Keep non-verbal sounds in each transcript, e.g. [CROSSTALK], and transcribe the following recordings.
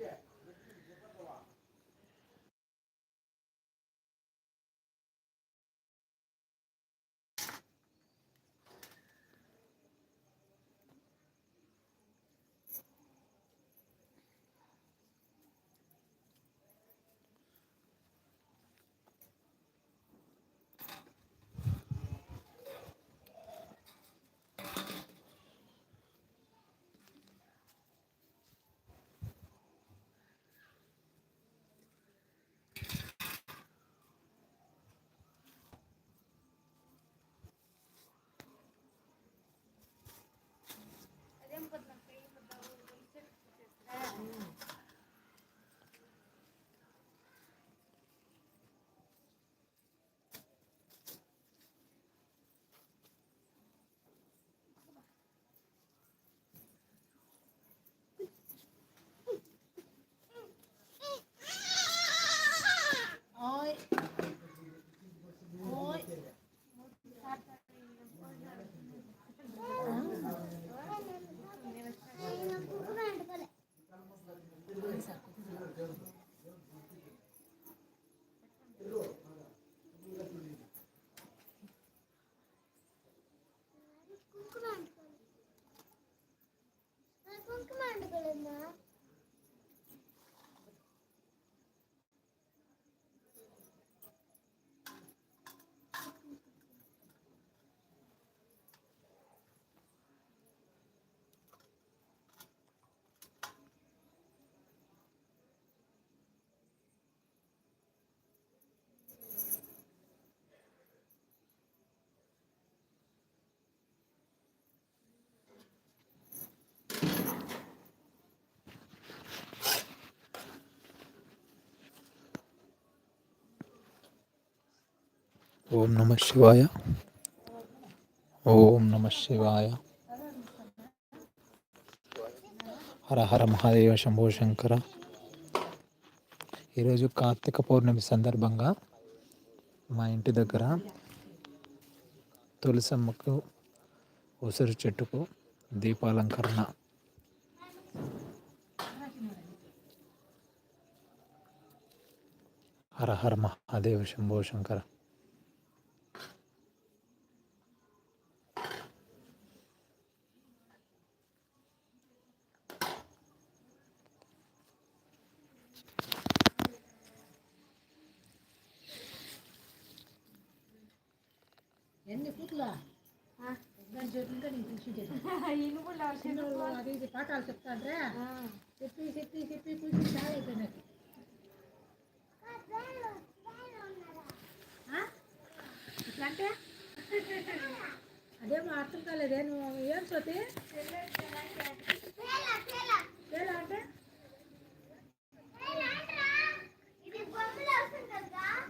Yeah. ఓం నమ శివాయ. ఓం నమ శివాయ. హర హర మహాదేవ శంభో శంకర. ఈరోజు కార్తీక పౌర్ణమి సందర్భంగా మా ఇంటి దగ్గర తులసమ్మకు ఉసిరి చెట్టుకు దీపాలంకరణ. హర హర మహాదేవ శంభో శంకర. నీకు [LAUGHS] పాఠాలు చెప్తాండ్రే. చెప్పి చెప్పి చెప్పి కూర్చి చాలా అయిపోయినాయి ఆ? ఇట్లా అంటే అదేమో అర్థం కాలేదే. నువ్వు ఏం సోతి తేలా అంటే?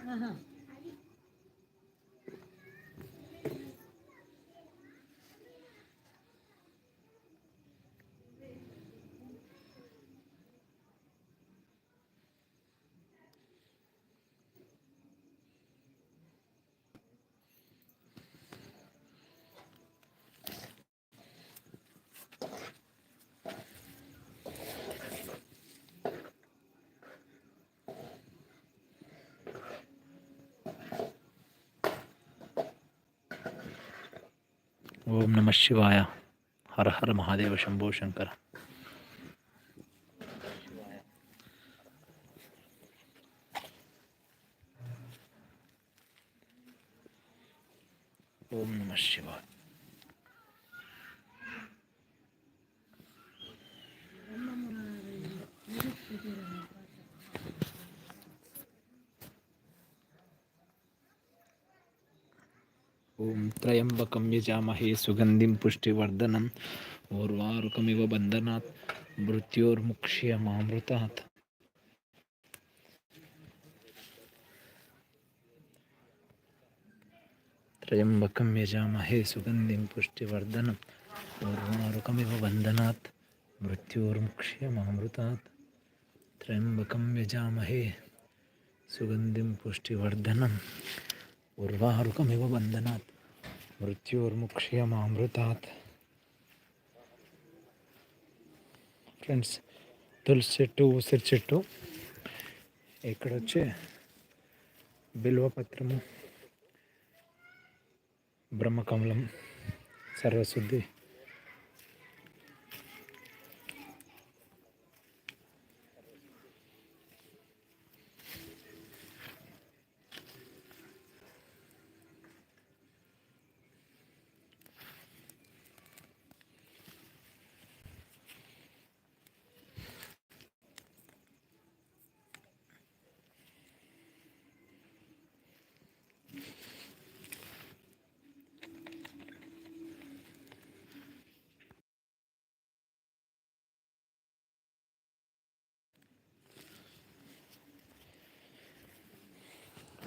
ఆహా. ओम नम शिवाय हर हर महादेव शंभो शंकर ओम नम शिवाय त्र्यंबकम यजामहे सुगंधि पुष्टिवर्धन। उर्वारुकमिव बंधना मृत्योर्मुक्ष्यमृता त्र्यंबकम यजामहे सुगंधि पुष्टिवर्धन उर्वारुकमिव बंधना मृत्योर्मुक्ष्यमृता त्र्यंबकम यजामहे सुगंधि पुष्टिवर्धन उर्वारुकमिव बंधना మృత్యోర్ముక్ష్యమామృతాత్ ఫ్రెండ్స్ తులసి చెట్టు ఉసిరి చెట్టు ఇక్కడ వచ్చి బిల్వపత్రము బ్రహ్మకమలం సర్వశుద్ధి.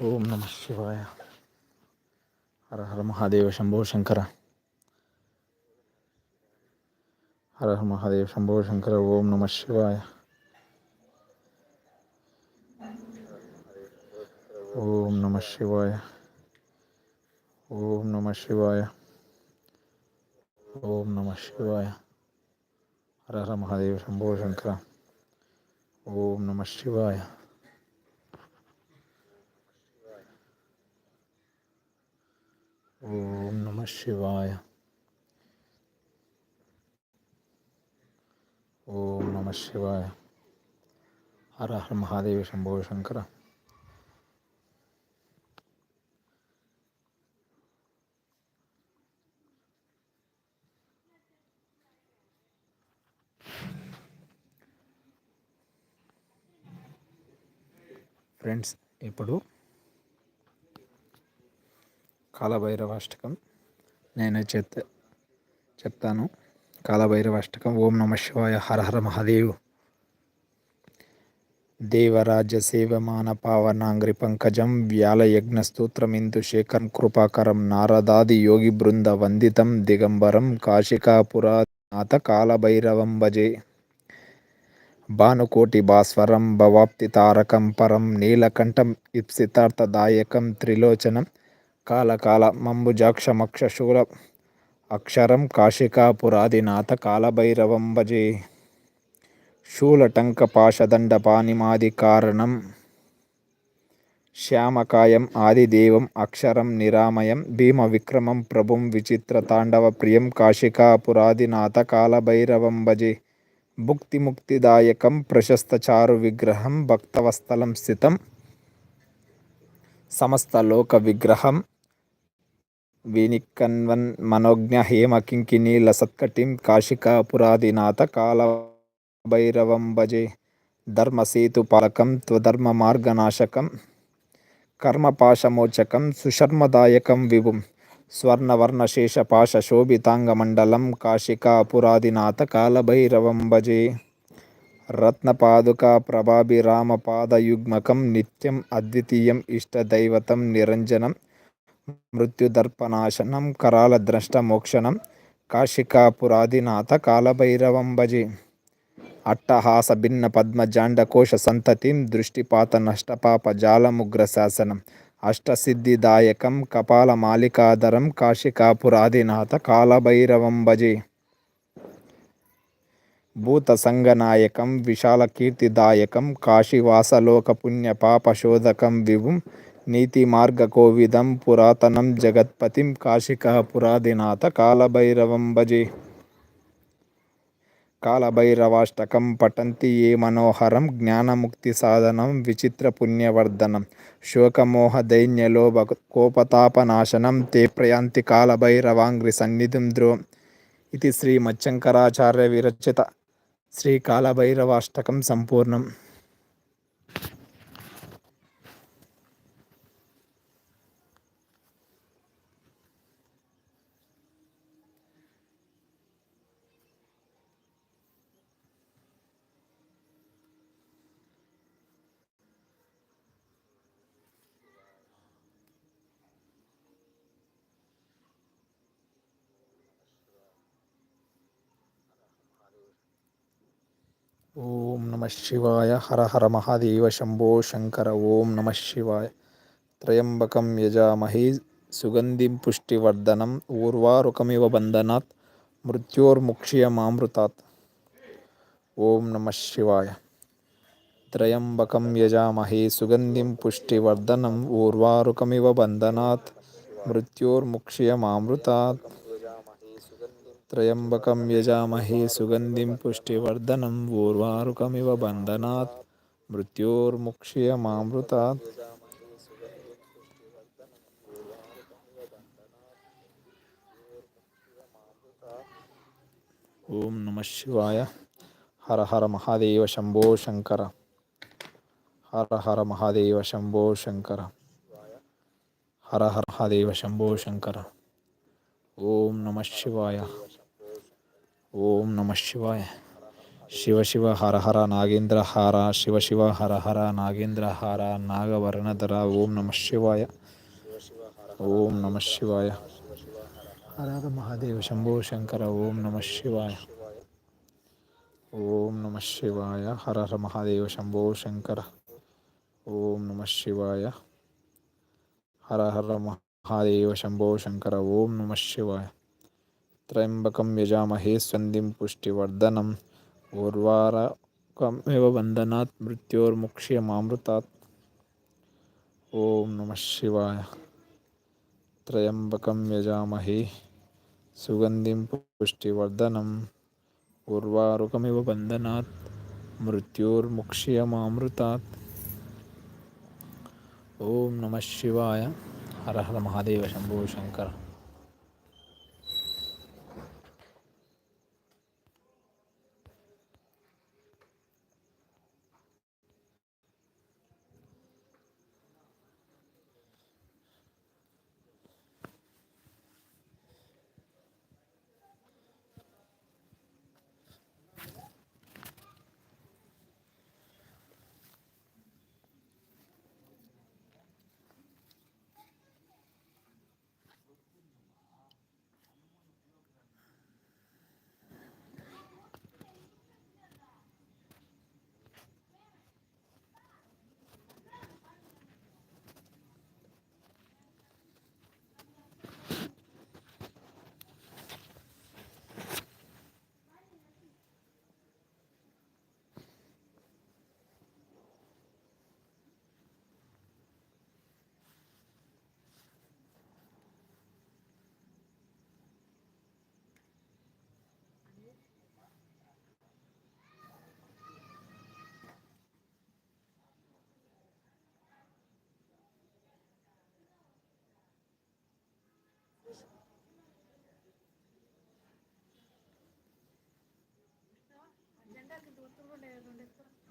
ಓಂ ನಮಃ ಶಿವಾಯ ಹರ ಹರ ಮಹಾದೇವ ಶಂಭೋ ಶಂಕರ ಹರ ಹರ ಮಹಾದೇವ ಶಂಭೋ ಶಂಕರ ಓಂ ನಮಃ ಶಿವಾಯ ಓಂ ನಮಃ ಶಿವಾಯ ಓಂ ನಮಃ ಶಿವಾಯ ಓಂ ನಮಃ ಶಿವಾಯ ಹರ ಹರ ಮಹಾದೇವ ಶಂಭೋ ಶಂಕರ ಓಂ ನಮಃ ಶಿವಾಯ ఓం నమ శివాయ ఓం నమ శివాయ హర హర మహాదేవ శంభో శంకర ఫ్రెండ్స్ ఇప్పుడు కాలభైరవాష్టకం. నేను చెత్త చెప్తాను. కాలభైరవాష్టకం. ఓం నమ శివాయ. హర హర మహాదేవ్. దేవరాజ్య సేవమాన పావనాంగ్రి పంకజం వ్యాలయజ్ఞ స్తోత్రమిందు శేఖరం కృపాకరం నారదాది యోగి బృంద వందితం దిగంబరం కాశికాపురానాథ కాలభైరవం భజే. భానుకోటి భాస్వరం భవాప్తి తారకం పరం నీలకంఠం ఇప్సితార్థదాయకం త్రిలోచనం కాలకాల మంబుజాక్షమక్ష శూల అక్షరం కాశికాపురాదినాథ కాలభైరవం భజే శూలటంక పాశదండ కారణం శ్యామకాయం ఆదిదేవం అక్షరం నిరామయం భీమ విక్రమం ప్రభుం విచిత్ర తాండవ ప్రియం కాశికాపురాదినాథ కాలభైరవం భజే భుక్తిముక్తిదాయకం ప్రశస్త చారు విగ్రహం భక్తవస్థలం స్థితం సమస్త లోక విగ్రహం. వినికన్వన్ మనోజ్ఞ హేమ కింకిని లసత్కటిం కాశికాపురాదినాథ కాల భైరవం భజే ధర్మసేతు పాలకం త్వధర్మ మార్గనాశకం. కర్మపాశమోచకం సుశర్మదాయకం విభుం. స్వర్ణవర్ణశేషపాశ శోభితాంగమండలం కాశికాపురాదినాథ కాలభైరవం భజే. రత్నపాదుకా ప్రభాభిరామపాదయుగ్మకం నిత్యం అద్వితీయం ఇష్టదైవతం నిరంజనం మృత్యుదర్పనాశనం కరాల ద్రష్టమోక్షణం కాశికాపురాదినాథ కాలభైరవం భజే అట్టహాస భిన్న పద్మజాండకోశ సంతతిం దృష్టిపాత నష్టపాప జాలముగ్ర శాసనం అష్టసిద్ధిదాయకం కపాల మాలికాధరం కాశికాపురాదినాథ కాలభైరవం భజే భూతసంగనాయకం విశాలకీర్తిదాయకం విశాల పాపశోధకం విభుం నీతి మార్గ కోవిదం పురాతనం జగత్పతిం కాశికాపురాదినాథ కాలభైరవం భజే. కాలభైరవాష్టకం పఠంతి ఏ మనోహరం జ్ఞానముక్తి సాధనం విచిత్ర పుణ్యవర్ధనం శోకమోహ దైన్యలోభ కోపతాపనాశనం తే ప్రయాంతి కాలభైరవాంగ్రి సన్నిధిం ధ్రువం ఇది శ్రీ మచ్చంకరాచార్య విరచిత శ్రీకాళభైరవాష్టకం సంపూర్ణం. शिवाय हर हर महादेव शंभो शंकर। ओम नम शिवाय त्र्यम्बकं यजामहे। सुगन्धिं ऊर्वाकम ऊर्वारुकमिव बन्धनात्। मृत्योर्मुक्ष्यमामृतात्। ओम नम शिवाय त्र्यम्बकं यजामहे। सुगंधि पुष्टिवर्धन। ऊर्वारुकमिव बंदना मृत्योर्मुक्षीयृता त्र्यम्बकं यजामहे सुगंधि पुष्टिवर्धन, ऊर्वारुकमिव बन्धनात्, मृत्योर्मुक्ष्यमामृतात्। ओम नम शिवाय। हर हर महादेव शंभो शंकर हर हर महादेव शंभो शंकर हर हर महादेव शंभो शंकर ओम नमः शिवाय। ಓಂ ನಮಃ ಶಿವಾಯ. ಶಿವ ಶಿವ ಹರ ಹರ ನಾಗೇಂದ್ರ ಹಾರ, ಶಿವ ಶಿವ ಹರ ಹರ ನಾಗೇಂದ್ರ ಹಾರ, ನಾಗವರ್ಣಧರ, ಓಂ ನಮಃ ಶಿವಾಯ. ಓಂ ನಮಃ ಶಿವಾಯ. ಹರ ಮಹಾದೇವ ಶಂಭೋ ಶಂಕರ, ಓಂ ನಮಃ ಶಿವಾಯ. ಓಂ ನಮಃ ಶಿವಾಯ ಹರ ಹರ ಮಹಾದೇವ ಶಂಭೋ ಶಂಕರ, ಓಂ ನಮಃ ಶಿವಾಯ. ಹರ ಹರ ಮಹಾದೇವ ಶಂಭೋ ಶಂಕರ, ಓಂ ನಮಃ ಶಿವಾಯ. त्र्यंबक यजामहे सन्धि पुष्टिवर्धन। उर्वारकमेव वंदना मृत्योर्मुक्ष्यमृता ॐ नम शिवाय। त्र्यंबक यजामहे सुगंधि पुष्टिवर्धन। उर्वारुकमिव वंदना मृत्योर्मुक्ष्यमृता ओम नम शिवाय। हर हर Mahadev, Shambhu Shankar.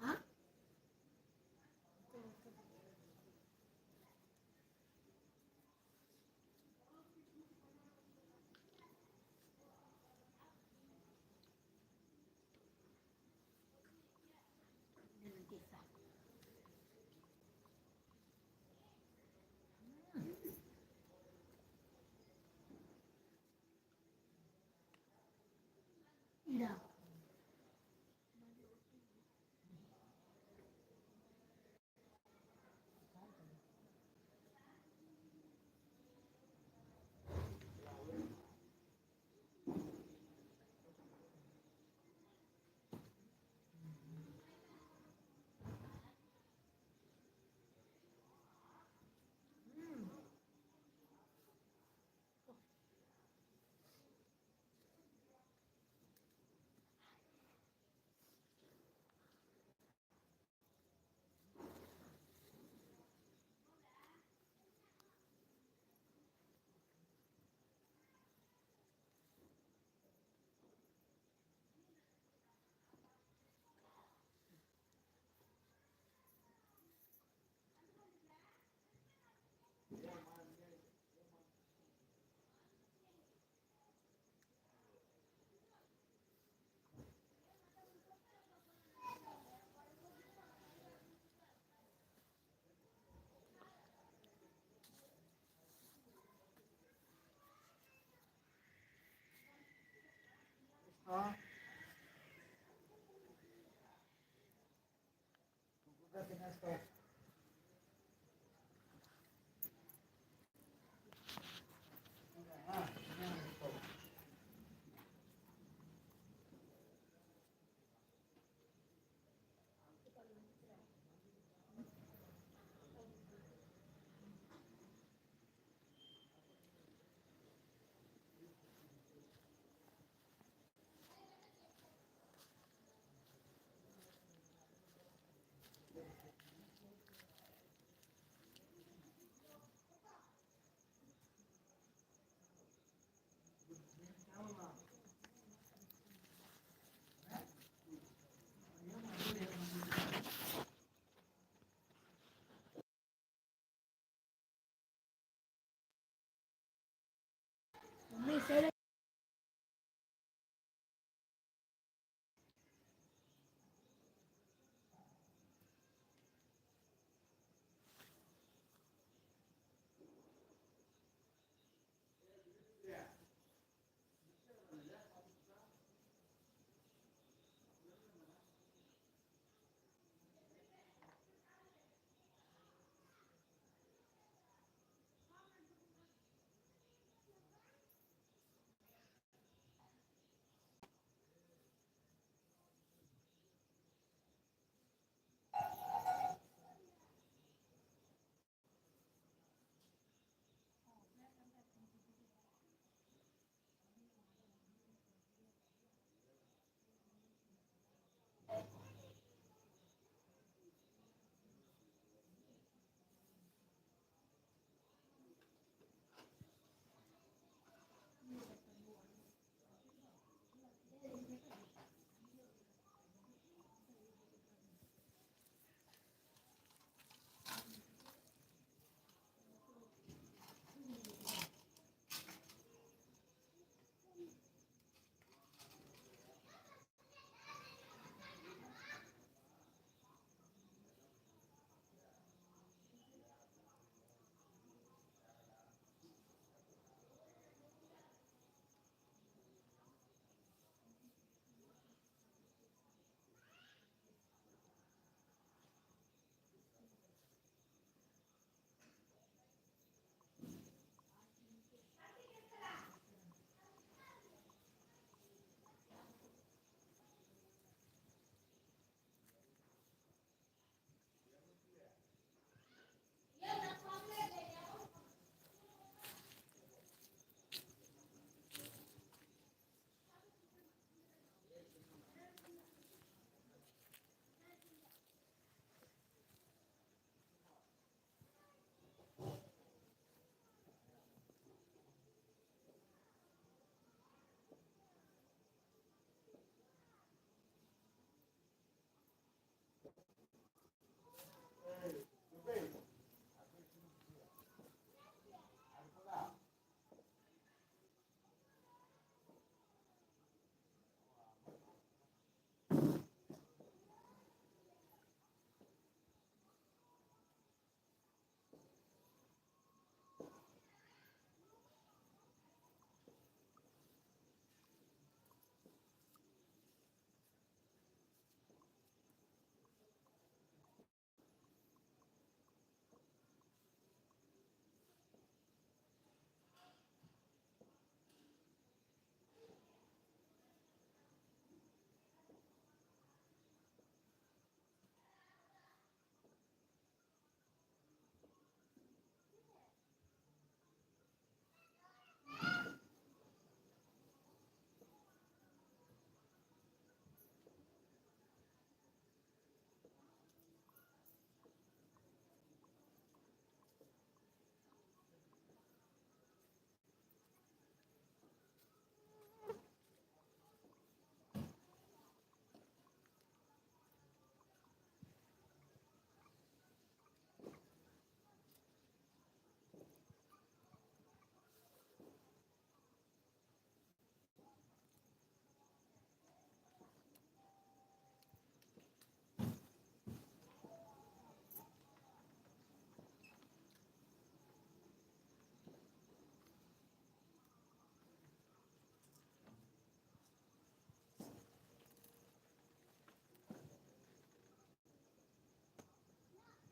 ¿Ah? No. Gracias. thank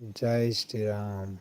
जय श्री राम